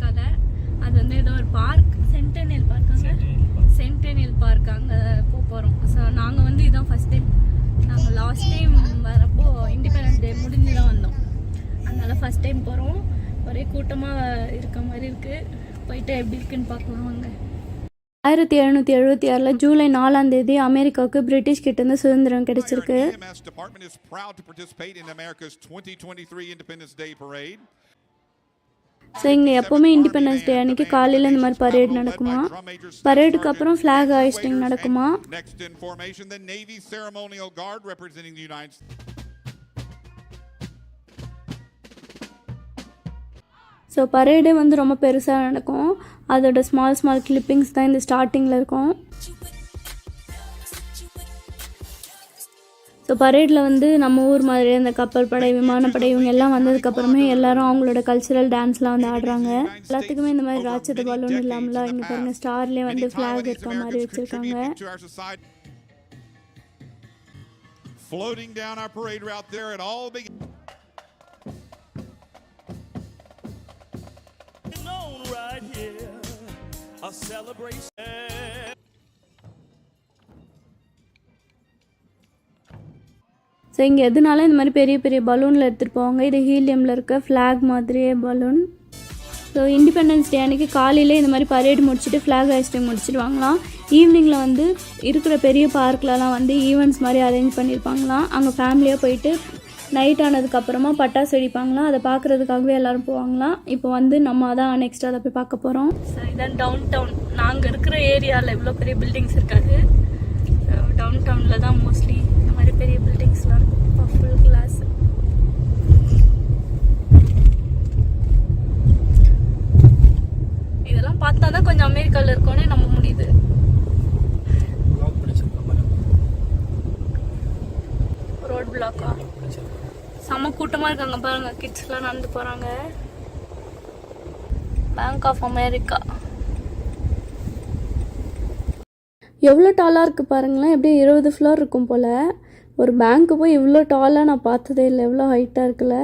அமெரிக்கால அது வந்து ஏதோ ஒரு பார்க் சென்டெனியல் பார்க்காங்க சென்டெனியல் பார்க் அங்கே போக போகிறோம் ஸோ நாங்கள் வந்து இதான் ஃபர்ஸ்ட் டைம் நாங்கள் லாஸ்ட் டைம் வரப்போ இண்டிபெண்டன்ஸ் டே முடிஞ்சு தான் வந்தோம். அதனால ஃபர்ஸ்ட் டைம் போகிறோம் ஒரே கூட்டமாக இருக்க மாதிரி இருக்குது போயிட்டு எப்படி இருக்குன்னு பார்க்கலாம் வாங்க. ஆயிரத்தி எழுநூற்றி எழுபத்தி ஆறில் ஜூலை நாலாம் தேதி அமெரிக்காவுக்கு பிரிட்டிஷ் கிட்டேருந்து சுதந்திரம் கிடைச்சிருக்கு. ஸோ இங்கே எப்போவுமே இண்டிபெண்டன்ஸ் டே அன்னைக்கு காலையில் இந்த மாதிரி பரேட் நடக்குமா? பரேடுக்கு அப்புறம் ஃப்ளாக் ஹாய்ஸ்டிங் நடக்குமா. ஸோ பரேடே வந்து ரொம்ப பெருசாக நடக்கும். அதோட ஸ்மால் ஸ்மால் கிளிப்பிங்ஸ் தான் இந்த ஸ்டார்டிங்கில் இருக்கும். ஸோ பரேடில் வந்து நம்ம ஊர் மாதிரி அந்த கப்பல் படை விமானப்படை இவங்க எல்லாம் வந்ததுக்கப்புறமே எல்லாரும் அவங்களோட கல்ச்சுரல் டான்ஸ்லாம் வந்து ஆடுறாங்க எல்லாத்துக்குமே இந்த மாதிரி ராட்சத பலூன் இல்லாமல இங்கே பாருங்க ஸ்டார்லேயே வந்து ஃப்ளாக் இருக்க மாதிரி வச்சுருக்காங்க. Floating down our parade route there, it all began. known right here. A celebration. So இங்கே எதுனால இந்த மாதிரி பெரிய பெரிய பலூனில் எடுத்துகிட்டு போவாங்க? இது ஹீலியமில் இருக்க ஃப்ளாக் மாதிரியே பலூன். ஸோ இண்டிபெண்டன்ஸ் டே அன்றைக்கி காலையிலே இந்த மாதிரி பரேடு முடிச்சுட்டு ஃப்ளாக் ஹாஸ்டிங் முடிச்சுட்டு வாங்கலாம் ஈவினிங்கில் வந்து இருக்கிற பெரிய பார்க்லலாம் வந்து ஈவெண்ட்ஸ் மாதிரி அரேஞ்ச் பண்ணியிருப்பாங்களாம் அங்கே ஃபேமிலியாக போயிட்டு நைட் ஆனதுக்கப்புறமா பட்டாசு வெடிப்பாங்களாம். அதை பார்க்குறதுக்காகவே எல்லாரும் போவாங்களாம். இப்போ வந்து நம்ம தான் நெக்ஸ்ட் அதை போய் பார்க்க போகிறோம் ஸோ இதான் டவுன் டவுன் நாங்கள் இருக்கிற ஏரியாவில் இவ்வளோ பெரிய பில்டிங்ஸ் இருக்காது. டவுன் டவுனில் தான் மோஸ்ட்லி இந்த மாதிரி பெரிய பில்டிங்ஸ்லாம் இதெல்லாம் பார்த்தா தான் கொஞ்சம் அமெரிக்காவில் இருக்கோன்னே நம்ப முடியுது. ரோட் பிளாக்கா செம்ம கூட்டமாக இருக்காங்க பாருங்க. கிட்ஸ்லாம் நடந்து போகிறாங்க பேங்க் ஆஃப் அமெரிக்கா எவ்வளோ டாலாக இருக்குது பாருங்களேன். எப்படியும் இருபது ஃப்ளோர் இருக்கும் போல். ஒரு பேங்க்கு போய் இவ்வளோ டாலாக நான் பார்த்ததே இல்லை. எவ்வளோ ஹைட்டாக இருக்குல்ல.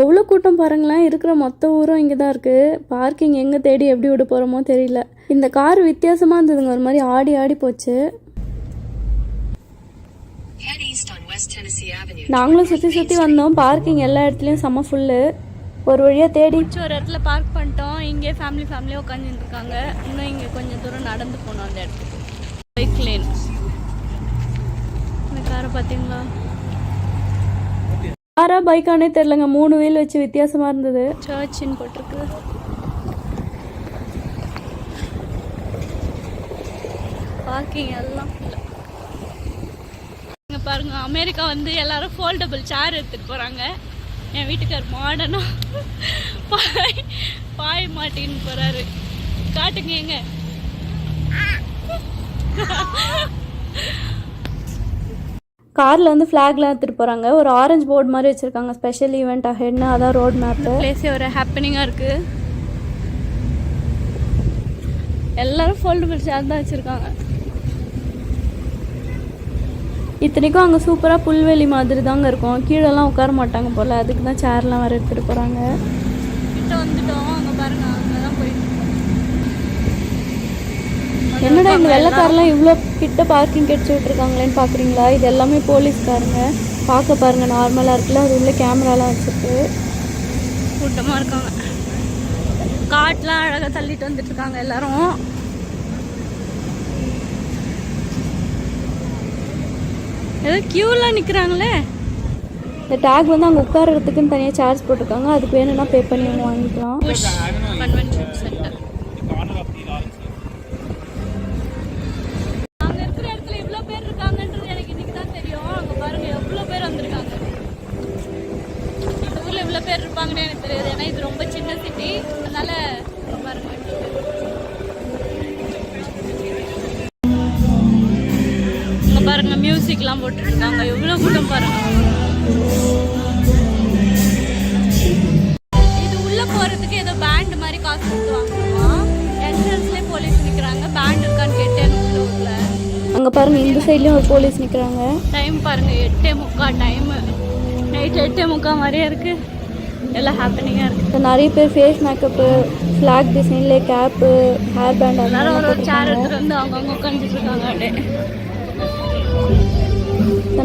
எவ்வளோ கூட்டம் பாருங்களேன். இருக்கிற மொத்த ஊரும் இங்கே தான் இருக்குது பார்க்கிங் எங்கே தேடி எப்படி விட போகிறோமோ தெரியல. இந்த கார் வித்தியாசமாக இருந்ததுங்க. ஒரு மாதிரி ஆடி ஆடி போச்சு. நாங்களும் சுற்றி சுற்றி வந்தோம். பார்க்கிங் எல்லா இடத்துலையும் செம்ம ஃபுல்லு ஒரு வழியாக தேடி ஒரு இடத்துல பார்க் பண்ணிட்டோம். இங்கே ஃபேமிலி ஃபேமிலியாக உட்காந்துட்டு இருக்காங்க இன்னும் இங்கே கொஞ்சம் தூரம் நடந்து போகணும் அந்த இடத்துக்கு. பைக் லேன் இந்த காரை பார்த்தீங்களா? காரா பைக்கானே தெரிலங்க மூணு வீல் வச்சு வித்தியாசமாக இருந்தது. சர்ச்சின்னு போட்டிருக்கு. பார்க்கிங் எல்லாம் பாருங்க அமெரிக்கா வந்து எல்லாரும் ஃபோல்டபுள் சேர் எடுத்துட்டு போறாங்க. என் வீட்டுக்கார் மாடனா பாய் பாய் மாட்டின்னு போறாரு. காட்டுங்க எங்க? காரில் வந்து ஃப்ளாக்லாம் எடுத்துகிட்டு போகிறாங்க ஒரு ஆரஞ்சு போர்டு மாதிரி வச்சுருக்காங்க. ஸ்பெஷல் ஈவெண்ட் அஹெட்னு அதான் ரோட் மேப்பு பிளேஸே ஒரு ஹாப்பனிங்காக இருக்குது எல்லாரும் ஃபோல்டபுள் சேர் தான் வச்சுருக்காங்க. இத்தனைக்கும் அங்கே சூப்பராக புல்வெளி மாதிரி தாங்க இருக்கும். கீழெல்லாம் உட்கார மாட்டாங்க போல். அதுக்கு தான் சேர்லாம் வேறு எடுத்துகிட்டு போகிறாங்க கிட்ட வந்துட்டோம். அங்கே பாருங்க அங்கே தான் போயிட்டு என்னடா இந்த வெள்ளைக்காரெலாம் இவ்வளோ கிட்ட பார்க்கிங் கெடிச்சு விட்ருக்காங்களேன்னு பார்க்குறீங்களா இது எல்லாமே போலீஸ்காரங்க. பார்க்க பாருங்க நார்மலாக இருக்குல்ல. அது உள்ள கேமராலாம் வச்சுருக்கு கூட்டமாக இருக்காங்க. காட்டெலாம் அழகாக தள்ளிட்டு வந்துட்டு இருக்காங்க எல்லாரும். ஏதோ க்யூலாம் நிற்கிறாங்களே இந்த டேக் வந்து அங்கே உட்கார்றதுக்குன்னு தனியாக சார்ஜ் போட்டிருக்காங்க. அதுக்கு வேணும்னா பே பண்ணி நம்ம வாங்கிக்கலாம். பேர் இருப்பாங்கன்னு எனக்கு தெரியாது. ஏன்னா இது ரொம்ப சின்ன சிட்டி அதனால பாருங்க. மியூசிக்லாம் போட்டுருக்காங்க. எவ்வளோ கூட்டம் பாருங்க. இது உள்ள போறதுக்கு ஏதோ பேண்ட் மாதிரி காசு கொடுத்து வாங்கணுமா என்ட்ரன்ஸ்லேயே போலீஸ் நிற்கிறாங்க பேண்ட் இருக்கான்னு கேட்டேன் உள்ள அங்கே பாருங்க இந்த சைட்லேயும் ஒரு போலீஸ் நிற்கிறாங்க டைம் பாருங்க எட்டே முக்கா டைம் நைட் எட்டே முக்கால் மாதிரியே இருக்கு. எல்லாம் ஹாப்பனிங்காக இருக்கு. நிறைய பேர் ஃபேஸ் மேக்கப்பு ஃப்ளாக் டிசைன்ல கேப்பு ஹேர் பேண்ட் எல்லாரும் ஒரு ஒரு சேர் எடுத்துட்டு வந்து அவங்கவுங்க உட்காந்துட்டு இருக்காங்க அப்படியே.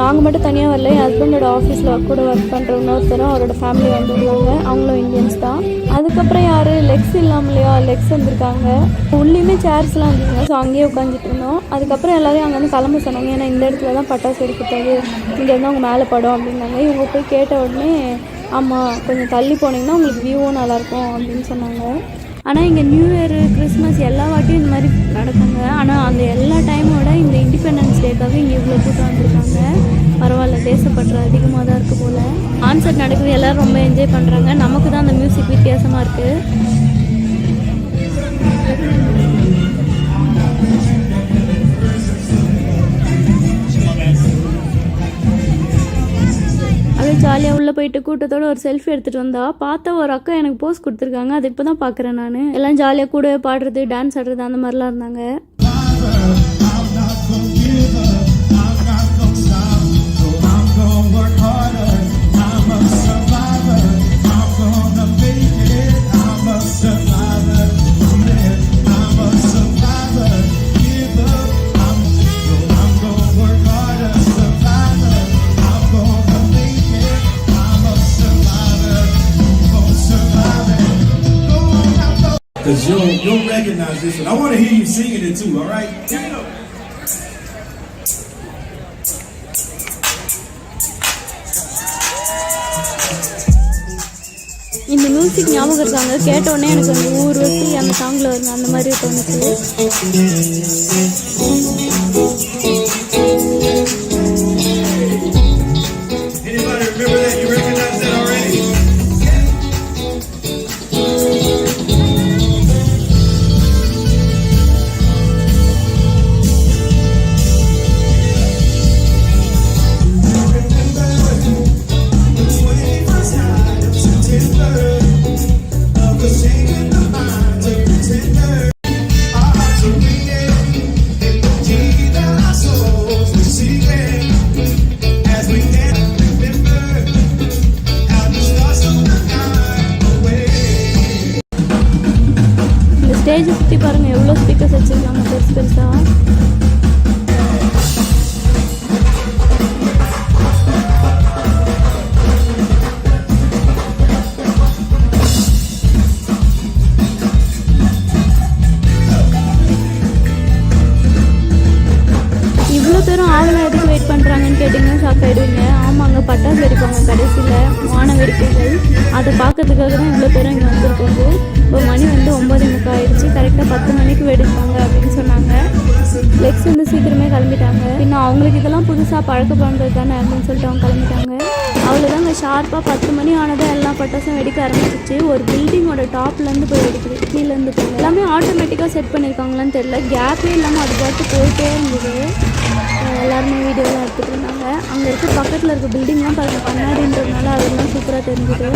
நாங்கள் மட்டும் தனியாக வரல. என் ஹஸ்பண்டோட ஆஃபீஸில் கூட ஒர்க் பண்ணுற இன்னொருத்தரும் அவரோட ஃபேமிலி வந்துருந்தாங்க அவங்களும் இந்தியன்ஸ் தான். அதுக்கப்புறம் யார்? லெக்ஸ் இல்லாமலையா லெக்ஸ் வந்திருக்காங்க. உள்ளேயுமே சேர்ஸ்லாம் வந்துருங்க ஸோ அங்கேயே உட்காந்துட்டு இருந்தோம். அதுக்கப்புறம் எல்லாரையும் அங்கே வந்து கிளம்ப சொன்னாங்க. ஏன்னா இந்த இடத்துல தான் பட்டாசு வெடிக்கிறது இங்கேருந்து அவங்க மேலே படம் அப்படின்னாங்க. இவங்க போய் கேட்ட உடனே ஆமாம் கொஞ்சம் தள்ளி போனீங்கன்னா உங்களுக்கு வியூவும் நல்லாயிருக்கும் அப்படின்னு சொன்னாங்க. ஆனால் இங்கே நியூ இயர் கிறிஸ்மஸ் எல்லா வாட்டியும் இந்த மாதிரி நடக்குங்க. ஆனால் அந்த எல்லா டைமோட இந்த இண்டிபெண்டன்ஸ் டேக்காக இங்கே இவ்வளோ கூட்டம் வந்திருக்காங்க. பரவாயில்ல தேசப்பற்று அதிகமாக தான் இருக்குது போல். கான்சர்ட் நடக்குது எல்லோரும் ரொம்ப என்ஜாய் பண்ணுறாங்க நமக்கு தான் அந்த மியூசிக் வித்தியாசமாக இருக்குது ஜாலியாக உள்ளே போயிட்டு கூட்டத்தோட ஒரு செல்ஃபி எடுத்துகிட்டு வந்தா பார்த்தா ஒரு அக்கா எனக்கு போஸ் கொடுத்துருக்காங்க. அது இப்போ தான் பார்க்குறேன் நான். எல்லாம் ஜாலியாக கூடவே பாடுறது டான்ஸ் ஆடுறது அந்த மாதிரிலாம் இருந்தாங்க. You'll recognize this one. I want to hear you singing it too, all right? இந்த மியூசிக் ஞாபகம் இருக்காங்க கேட்டோடனே எனக்கு அந்த ஊர் வச்சு அந்த சாங்கில் வருங்க அந்த மாதிரி தோணுச்சு இவ்வளோ எதுக்கு வெயிட் பண்ணுறாங்கன்னு கேட்டிங்கன்னா ஷாக் ஆகிடுவீங்க ஆமாங்க பட்டாசு வெடிப்பாங்க கடைசியில். வான வேடிக்கைகள் அதை பார்க்கறதுக்காக தான் இவ்வளோ பேரும் இங்கே வந்திருக்காங்க. இப்போ மணி வந்து ஒம்பது முக்கால் ஆயிடுச்சு. கரெக்டாக பத்து மணிக்கு வெடிப்பாங்க அப்படின்னு சொன்னாங்க. லெக்ஸ் வந்து சீக்கிரமே கிளம்பிட்டாங்க. பின்ன அவங்களுக்கு இதெல்லாம் புதுசாக பழக்க பண்ணுறது தானே அப்படின்னு சொல்லிட்டு அவங்க கிளம்பிட்டாங்க. அவ்வளோதாங்க ஷார்ப்பாக பத்து மணி ஆனதும் எல்லா பட்டாசும் வெடிக்க ஆரம்பிச்சிச்சு. ஒரு பில்டிங்கோட டாப்லேருந்து போய் வெடிக்குது. கீழேருந்து போய். எல்லாமே ஆட்டோமேட்டிக்காக செட் பண்ணியிருக்காங்களான்னு தெரியல. கேப்பே இல்லாமல் அது பாட்டு போயிட்டே இருந்தது. எல்லாருமே வீடியோலாம் எடுத்துகிட்டு இருந்தாங்க. அங்கே இருக்க பக்கத்தில் இருக்க பில்டிங்லாம் பாருங்க கண்ணாடின்றதுனால அதெல்லாம் சூப்பராக தெரிஞ்சுது.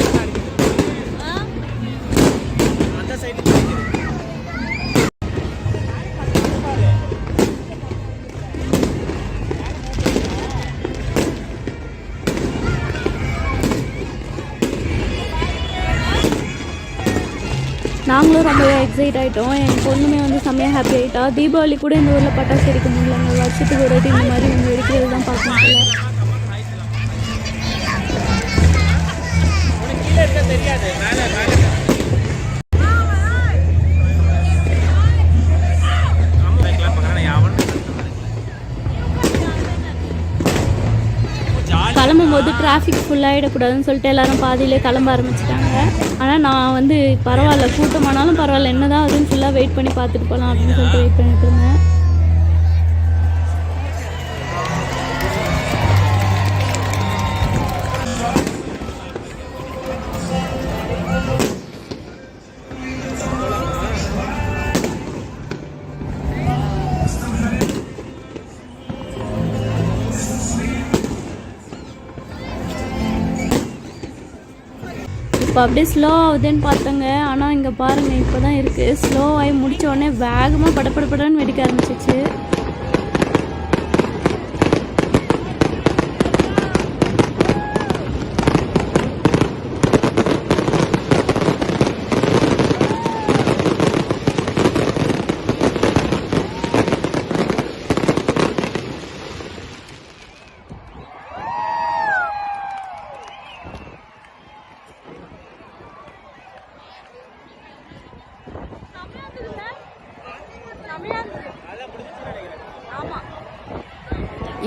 நாங்களும் ரொம்பவே எக்ஸைட் ஆகிட்டோம் என் பொண்ணுமே வந்து செம்மையாக ஹாப்பி ஆகிட்டா தீபாவளி கூட இந்த ஊரில் பட்டாசு வெடிக்க முடியலங்க வருஷத்துக்கு ஒரு வாட்டி இந்த மாதிரி இவங்க வெடிக்கிறது தான் பார்க்க முடியல. தெரியாது. போது டிராஃபிக் ஃபுல்லாகிடக்கூடாதுன்னு சொல்லிட்டு எல்லாரும் பாதியிலே கிளம்ப ஆரம்பிச்சிட்டாங்க. ஆனால் நான் வந்து பரவாயில்ல கூட்டமானாலும் பரவாயில்ல என்னதான் அதுன்னு ஃபுல்லாக வெயிட் பண்ணி பார்த்துட்டு போகலாம் அப்படின்னு சொல்லிட்டு வெயிட் பண்ணிட்டு இருந்தேன். இப்போ அப்படியே ஸ்லோ ஆகுதுன்னு பார்த்தோங்க. ஆனால் இங்கே பாருங்கள் இப்போ தான் இருக்குது ஸ்லோ ஆகி முடித்த உடனே வேகமாக படப்படப்படன்னு வெடிக்க ஆரம்பிச்சிச்சு.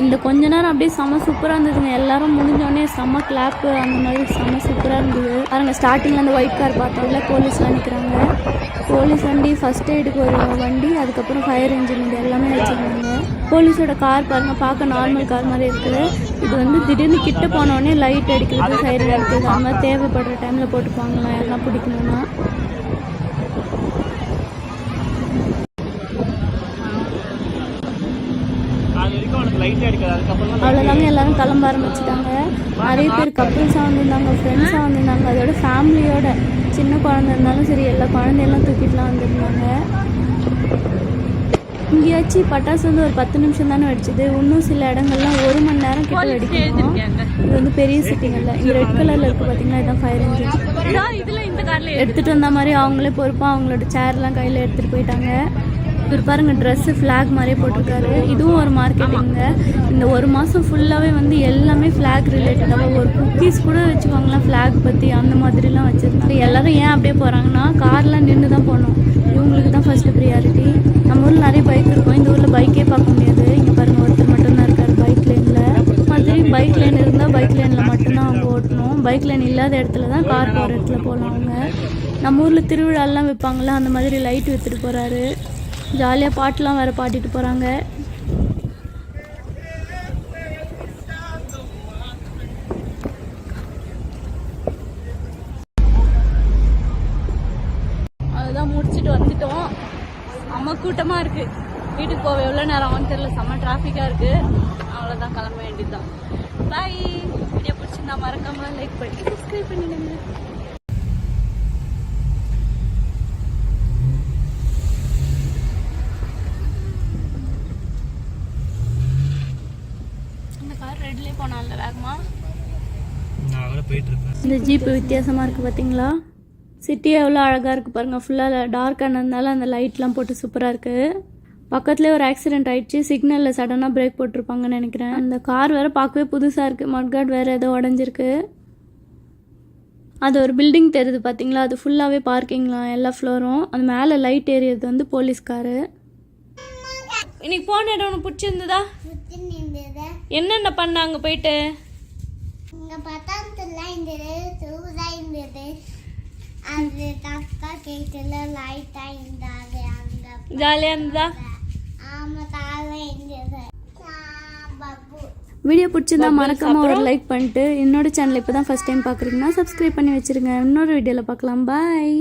இந்த கொஞ்ச நேரம் அப்படியே செம்ம சூப்பராக இருந்ததுங்க. எல்லாரும் முடிஞ்சோடனே செம்ம கிளாப்பு அந்த மாதிரி செம்ம சூப்பராக இருந்தது. பாருங்கள் ஸ்டார்டிங்கில் அந்த ஒயிட் கார் பார்த்தோம்ல போலீஸ்லாம் நிற்கிறாங்க போலீஸ் வண்டி ஃபர்ஸ்ட் எய்டுக்கு ஒரு வண்டி அதுக்கப்புறம் ஃபயர் இன்ஜின் இது எல்லாமே வச்சுருந்தாங்க. போலீஸோட கார் பாருங்க பார்க்க நார்மல் கார் மாதிரி இருக்குது. இது வந்து திடீர்னு கிட்ட போனோடனே லைட் அடிக்கிறது சைரன் அடிக்கிறது அந்த மாதிரி தேவைப்படுற டைமில் போட்டுப்பாங்களாம் யாரெல்லாம் பிடிக்கணும்னா. அவ்வளோதாங்க எல்லாரும் கிளம்ப ஆரம்பிச்சிட்டாங்க. நிறைய பேர் கப்புள்ஸாக வந்திருந்தாங்க ஃப்ரெண்ட்ஸாக வந்திருந்தாங்க. அதோட ஃபேமிலியோட சின்ன குழந்தை இருந்தாலும் சரி எல்லா குழந்தையெல்லாம் தூக்கிட்டுலாம் வந்திருந்தாங்க. இங்கேயாச்சும் பட்டாசு வந்து ஒரு பத்து நிமிஷம் தானே வெடிச்சது. இன்னும் சில இடங்கள்லாம் ஒரு மணி நேரம் கிட்ட வெடிக்கணும். இது வந்து பெரிய சிட்டிங்கல்ல இங்கே ரெட் கலரில் இருக்குது பார்த்தீங்கன்னா இதான் ஃபயர் இன்ஜின் எடுத்துகிட்டு வந்த மாதிரி அவங்களே பொறுப்பாக அவங்களோட சேர்லாம் கையில் எடுத்துகிட்டு போயிட்டாங்க. இவர் பாருங்க ட்ரெஸ்ஸு ஃப்ளாக் மாதிரியே போட்டிருக்காரு. இதுவும் ஒரு மார்க்கெட்டிங்க இந்த ஒரு மாதம் ஃபுல்லாகவே வந்து எல்லாமே ஃப்ளாக் ரிலேட்டடாக ஒரு குக்கீஸ் கூட வச்சுக்கோங்களேன் ஃப்ளாக் பற்றி அந்த மாதிரிலாம் வச்சுருந்தாங்க. எல்லாரும் ஏன் அப்படியே போகிறாங்கன்னா கார்லாம் நின்று தான் போகணும். இவங்களுக்கு தான் ஃபஸ்ட்டு ப்ரியாரிட்டி நம்ம ஊரில் நிறைய பைக் இருக்கும். இந்த ஊரில் பைக்கே பார்க்க முடியாது. இங்கே பாருங்க ஒருத்தர் மட்டும்தான் இருக்கார் பைக் லேனில் மாதிரி பைக் லேன் இருந்தால் பைக் லேனில் மட்டும்தான் அவங்க ஓட்டணும். பைக் லேன் இல்லாத இடத்துல தான் கார் போகிற இடத்துல போகலாம் அவங்க. நம்ம ஊரில் திருவிழாலாம் வைப்பாங்கள்ல அந்த மாதிரி லைட் விற்றுட்டு போகிறாரு ஜாலியாக பாட்டுலாம் வேறு பாடிட்டு போகிறாங்க அதுதான் முடிச்சுட்டு வந்துட்டோம். செம்ம கூட்டமாக இருக்குது வீட்டுக்கு போக எவ்வளோ நேரம் ஆகும்னு தெரியல. செம்ம டிராஃபிக்காக இருக்குது அவ்வளோதான் கிளம்ப வேண்டியதுதான். பாய் வீடியோ பிடிச்சிருந்தா மறக்காமல் லைக் பண்ணி சப்ஸ்கிரைப் பண்ணிடுங்க இந்த கார் ரெட்லேயே போனால வேகமா நான் அவரை போயிட்டு இருப்பேன் இந்த ஜீப்பு வித்தியாசமாக இருக்குது பார்த்தீங்களா சிட்டி எவ்வளோ அழகாக இருக்குது பாருங்கள் ஃபுல்லாக டார்க் ஆனதுனால அந்த லைட்லாம் போட்டு சூப்பராக இருக்குது பக்கத்துலேயே ஒரு ஆக்சிடென்ட் ஆயிடுச்சு. சிக்னலில் சடனாக பிரேக் போட்டிருப்பாங்கன்னு நினைக்கிறேன். அந்த கார் வேறு பார்க்கவே புதுசாக இருக்குது மட்கார்ட் வேறு ஏதோ உடஞ்சிருக்கு. அது ஒரு பில்டிங் தெரியுது பார்த்தீங்களா அது ஃபுல்லாகவே பார்க்கிங்லாம் எல்லா ஃப்ளோரும் அது மேலே லைட் ஏறியது வந்து போலீஸ் காரு இன்னைக்கு போன இடம் உனக்கு பிடிச்சிருந்ததா? என்னென்ன பண்ணாங்க போயிட்டு? இங்க பத்தாந்தெல்லாம் இருந்தது சூடா இருந்தது. அது தக்கா கேட்டுல லைட்டா இருந்தாது அங்க ஜாலியாக இருந்ததா? ஆமா தாழ இருந்தது. வீடியோ பிடிச்சிருந்தா மறக்காம ஒரு லைக் பண்ணிட்டு என்னோட சேனல் இப்போ தான் ஃபஸ்ட் டைம் பார்க்குறீங்கன்னா சப்ஸ்கிரைப் பண்ணி வச்சிருங்க. இன்னொரு வீடியோவில் பார்க்கலாம் பாய்